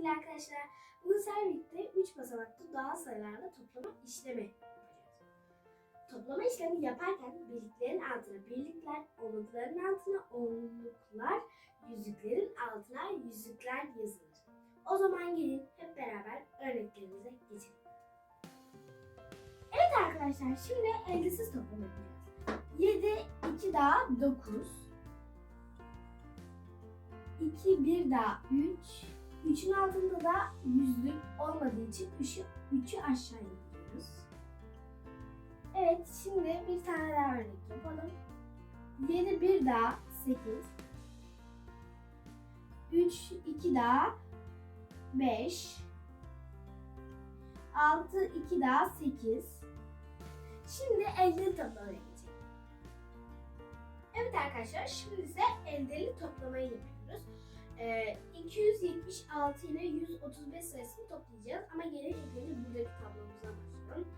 sevgili arkadaşlar. Bugün birlikte 3 basamaklı doğal sayılarla toplama işlemi yapacağız. Toplama işlemi yaparken birliklerin altına birlikler, onlukların altına onluklar, yüzüklerin altına yüzükler yazılır. O zaman gelin hep beraber örneklerimize geçelim. Evet arkadaşlar şimdi eldesiz toplama yapacağız. 7, 2 daha 9. 2, 1 daha 3. 3'ün altında da yüzlük olmadığı için 3'ü 3'ü aşağı indiriyoruz. Evet şimdi bir tane daha örnek yapalım. 7, 1 daha 8. 3, 2 daha 5. 6, 2 daha 8. Şimdi eldeli toplamaya geçelim. Evet arkadaşlar şimdi ise eldeli toplamayı yapıyoruz. Ee, 276 ile 135 sayısını toplayacağız ama ilk önce buradaki tablomuzdan başlayalım.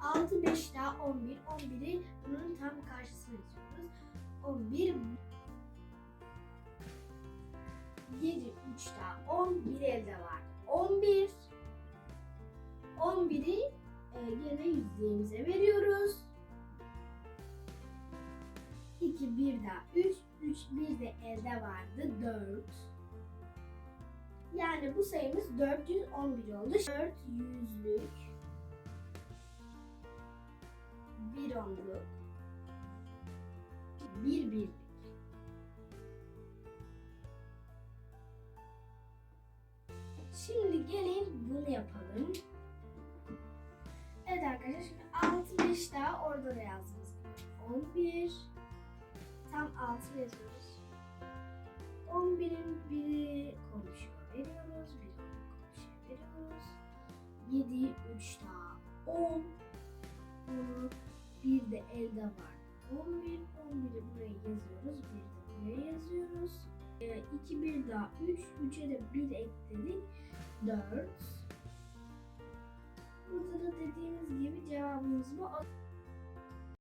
6, 5 daha 11, 11'i bunun tam karşısına yazıyoruz. 11, 7, 3 daha 11 elde var. 11, 11'i e, gene yüzdeğimize veriyoruz. 2, 1 daha 3, 3, 1 de elde vardı 4. Yani bu sayımız 411 oldu. 4 yüzlük, 1 onluk, 1 birlik. Şimdi gelin bunu yapalım. Evet arkadaşlar şimdi 6 5 daha orada da yazdığımız gibi 11 tam 6 yazıyoruz. 11'in biri komşuya 7 3 daha 10 Bunu bir de elde var. 11 11'i buraya yazıyoruz. Bir de buraya yazıyoruz. 2 1 daha 3 3'e de 1 ekledik. 4 Burada da dediğimiz gibi cevabımız bu.